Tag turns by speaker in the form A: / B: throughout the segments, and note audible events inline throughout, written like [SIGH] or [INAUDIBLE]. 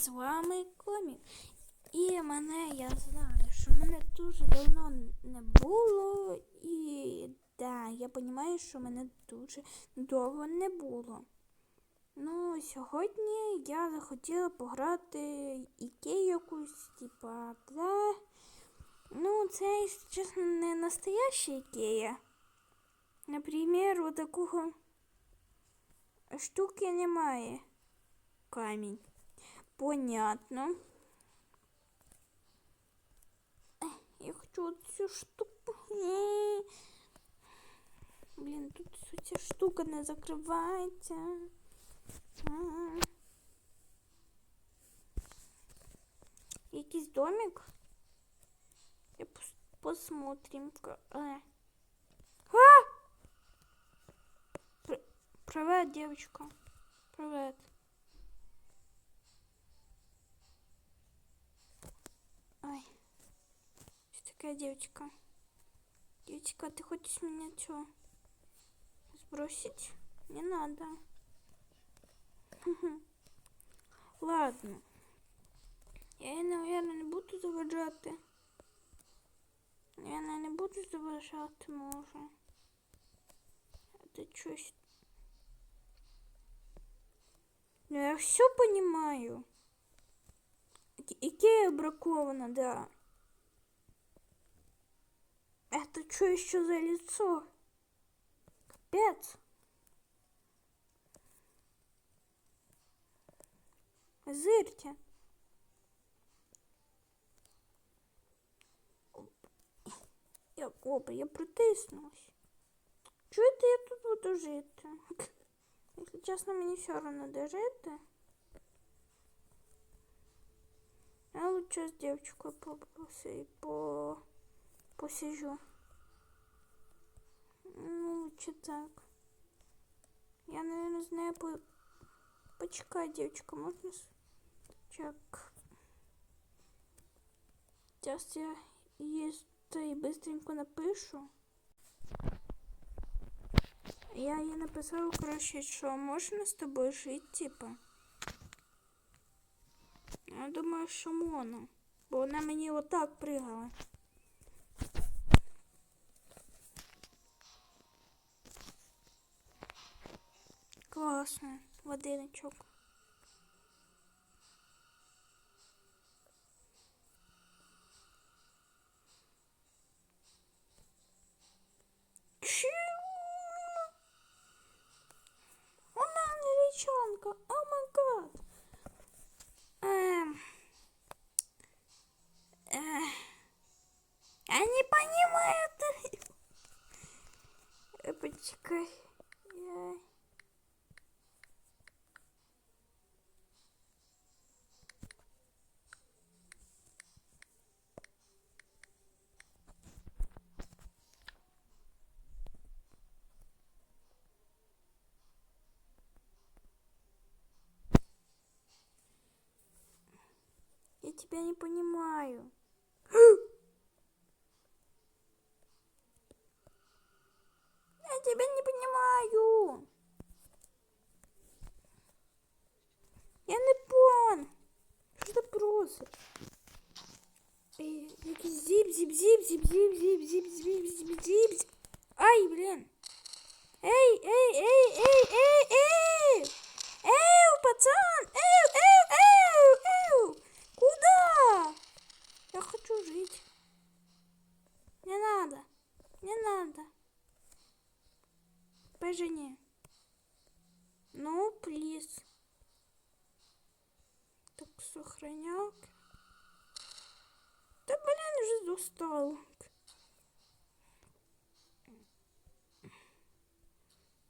A: з вами Комік. І мене я знаю, що мене дуже давно не було. І да, я розумію, що мене дуже довго не було. Ну, сьогодні я захотіла пограти ікею якусь, типа, да. Ну, це, чесно, не настояща ікея. Наприклад, вот такого штуки немає. Камінь. Понятно. Я хочу цю штуку. Е. Блін, тут ця штука не закривається. А. Якийсь домик? Я пос- посмотрим. А! Пр- Привет, девочка. Привет. Ой. Что такая девочка? Девочка, ты хочешь меня что? Сбросить? Не надо. Ладно. Я наверное, не буду заважати. Я не буду заважати, може. Это щось. Ну я все понимаю. Икея бракована, да. Это что еще за лицо? Капец. Зырьте. Я, опа, я протиснулась. Чуєте, я тут буду жити? [LAUGHS] Якщо чесно, мені все одно де жити. Я лучше з дівчинкою попроси по... посижу. Ну, лучше так. Я, наверное, знаю по... Почекай, девочка, можно... с- Так. Сейчас я есть и быстренько напишу. Я їй написала, коротше, що можна з тобою жити, типа. Я думаю, що можна. Бо вона мені отак пригала. будиночок. Чу? Вона англічанка, о май гад. Эм. Э. Я не понимаю [LAUGHS] это. Э, почекай. Я тебя не понимаю. Я тебя не понимаю. Я не пон. Що ти просиш? Ей, Якийсь зіп, зіп, зіп, зіп, зіп, зіп, зіп, зіп, зіп, сохраняк. Да, блин, уже достал.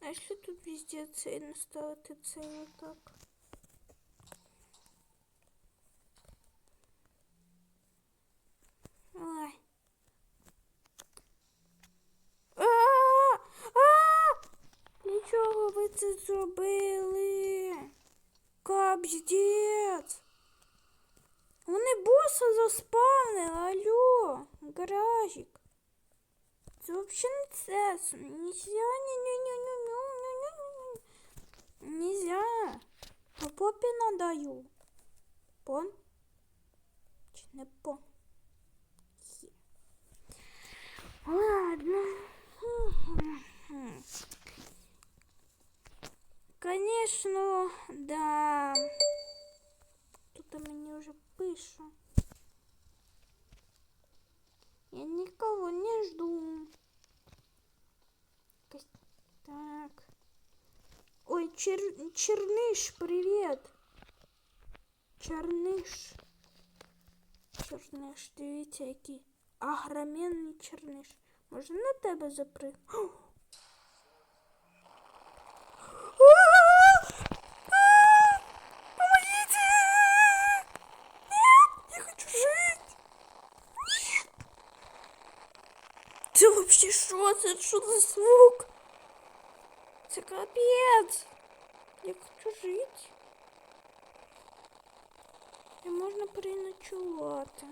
A: А если тут везде цель ставити цель вот так? Ой. А! А! Для чого ви це зробили? Капздець! гаражик. Це взагалі не це. Нельзя, не-не-не-не-не-не-не. Нельзя. По попе надаю. Пон? Чи не пон? Є. Ладно. Конечно, да. Тут мені вже пише. Я никого не жду. Так. Ой, чер... Черныш, привет. Черныш. Черниш, дивіться, який агроменний черниш. Може на тебе запри. Це вообще що? Це що за звук? Це капець! Я хочу жити. І можна переночувати.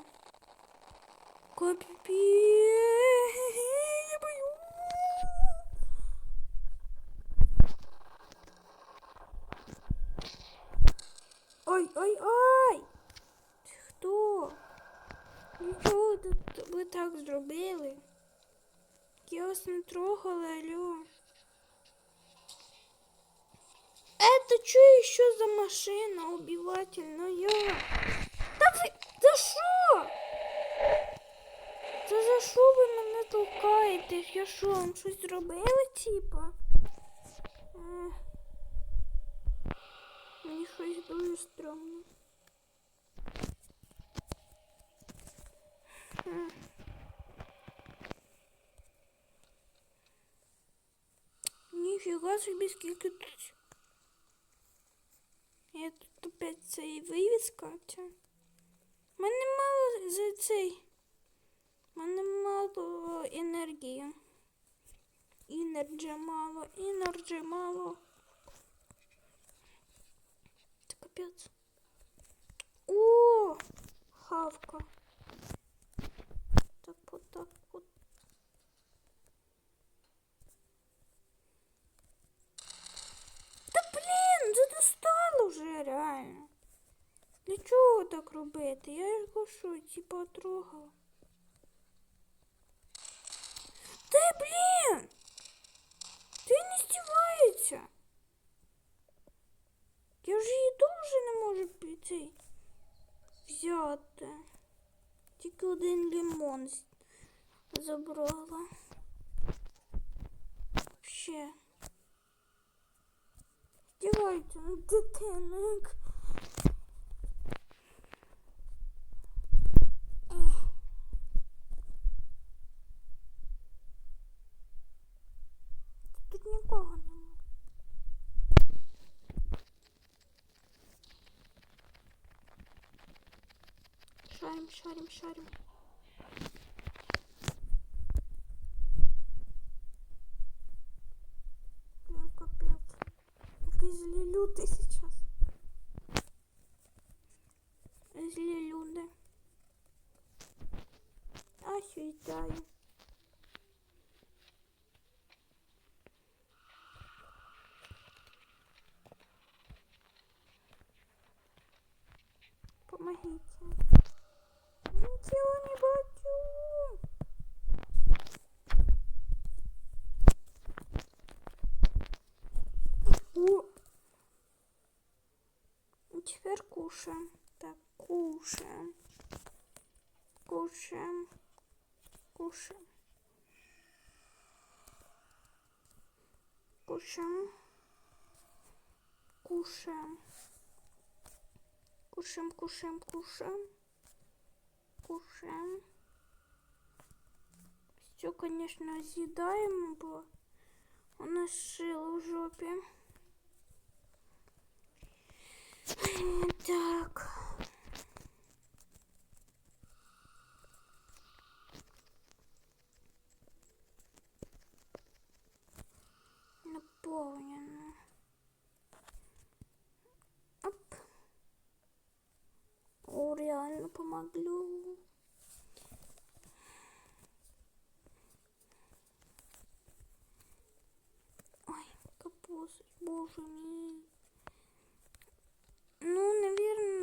A: Капець! Я боюсь! Ой, ой, ой! Ти хто? Нічого ви так зробили? Я вас не трогала, алло. Это что еще за машина убивательная? Да ви за що? Та за що ви мене толкаєте? Я що, вам щось зробила, типа? Ех. Мені щось дуже стрьомно. Ніфіга собі, скільки тут. Я тут опять цей вивіска. ця. Мене мало за цей. Мене мало енергії. Інерджі мало, інерджі мало. Це капець. О! Хавка. Так вот так вот. Та блін, це достало вже реально. Для чого так робити? Я його що, типа трогала. Та блін! Ти не здівається. Я вже її дуже не можу піти взяти. Тільки один лимон забрала. Ще. Здівається, ну Шарим, шарим, шарим. Блин, капец. Який злі люди сейчас. Злі люди. Охуєтаю. Помогите. Ничего не. О! И Теперь кушаем. Так, кушаем. Кушаем. Кушаем. Кушаем. Кушаем. Кушаем, кушаем, кушаем. Кушаем. Все, конечно, съедаемо было. У нас шило в жопе. Так. Наполнено.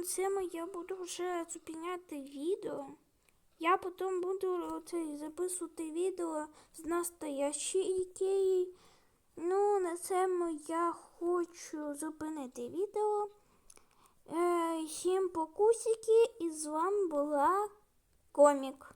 A: На я буду вже зупиняти відео. Я потім буду цей, записувати відео з настоящої Ікеї. Ну, на цьому я хочу зупинити відео. Е, всім покусики, і з вами була комік.